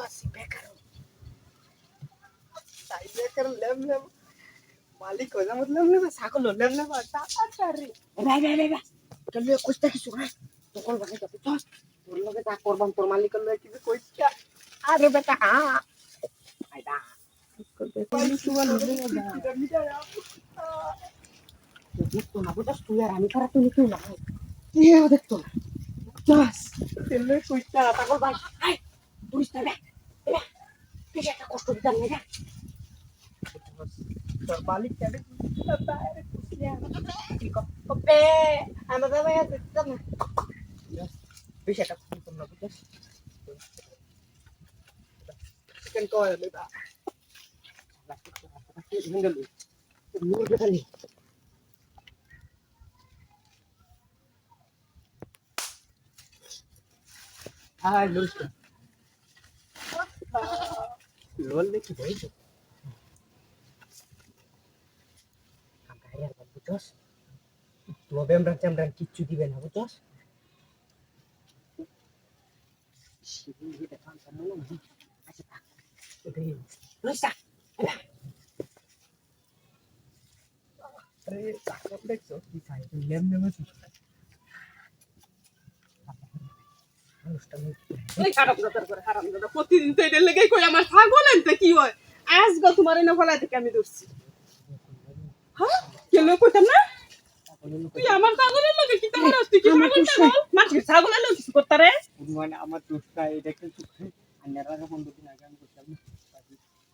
আছি বেকার। তাই বেকার লেম লেম। মালিক হয়ে যাব, লেম লেম। ছাগল লেম লেম। তাড়াতাড়ি। ভাই ভাই ভাই ভাই। তোর লগে কইতে কিছু হ্যাঁ? চল। তোর লগে যা করবাম, তোর মালিকের লগে কিছু কইতে আরে বেটা, আ। আইডা দেখতো না, বুঝাস তুই আর আমি ছাড়া তুই কেউ না দেখতো না। চাস তেলে কইতা না তুই একটা কষ্ট দিতাম না তোর মালিক কেন কপে আমার বাবা ya দিতাম না বেশ একটা কষ্ট দিতাম না বুঝাস চিকেন কয় বেটা নূর বেখালি হাই লুস্কা লোল দেখি ভাই তো কাকাই আর বুঝছস তবে আমরা চামড়া কিচ্ছু দিবে না বুঝছস শিবির দিতে কাঁচা মনে না আচ্ছা থাক ওটাই লুস্কা আরে চাকর দেখছ কি চাই লেম লেম আছে অনুষ্ঠান এই হারামজাদার করে হারামজাদা প্রতিদিন তো এটার লেগেই কই আমার ছাগল আনতে কি হয়? আজ গো তোমার এনে ফলাই থেকে আমি ধরছি। হ্যাঁ? কেন কইতাম না? তুই আমার ছাগলের লগে কি তোমার তুই কি ছাগল কিছু করতে রে মানে আমার দোষটা এটা কিন্তু আন্নারা যখন দুদিন আগে আমি করতাম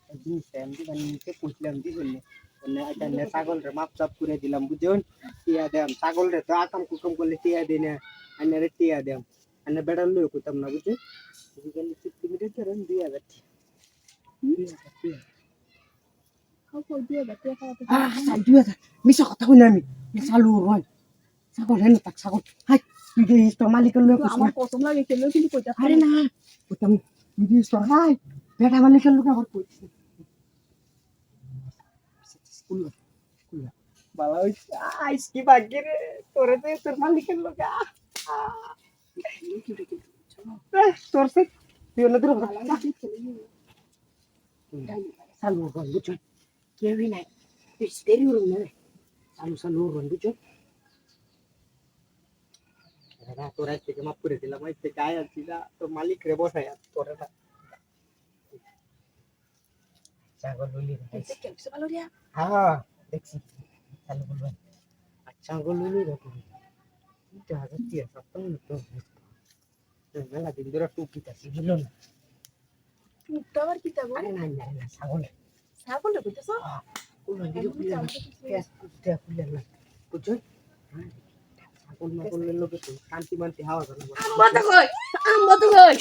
একদিন স্যাম দি মানে নিচে পুষলাম দি বললে বললে আচ্ছা নে ছাগল রে মাপ চাপ করে দিলাম বুঝুন টিয়া দেম ছাগল রে তো আকাম কুকাম করলে টিয়া দিই না। আন্নারে টিয়া দেম আন্না বেড়ার লই করতাম না বুঝুন বুঝলি চুক্তি মিটে ধরেন দুই হাজার মিশা কথা কই আমি। চালু হয়। ছাগল হেন তাক ছাগল। হাই তুই দেখিস তোর মালিকের লোক আমার পছন্দ লাগে কেন কিন্তু কইতা আরে না। ওটা তুই তোর হাই বেটা মালিকের লোক আবার কইছিস স্কুল স্কুল বাবা আইস কি ভাগ্যে রে? তোরে তো তোর মালিকের লোক তোর সে তুই অন্য ধরে চালু রন বুঝছ? কেউই নাই। তুই রুম রন বুঝছ? তোর থেকে মাফ করে দিলাম। থেকে আয় আছি না তোর মালিক রে বসাই আর তোরে হ্যাঁ দেখছি। আচ্ছা তিনটা হাজার টিয়া সপ্তাহ মেলা দিন ধরে টুকি তাছি বুঝলো না আবার কি আরে না না না ছাগল ছাগল কইতাছ কুলন দিকে খুলে না গ্যাস কুচতে খুলে না বুঝছ ছাগল মাগলের লোকে তো শান্তি মান্তি হাওয়া জানা আম্মা তো কই আম্মা তো কই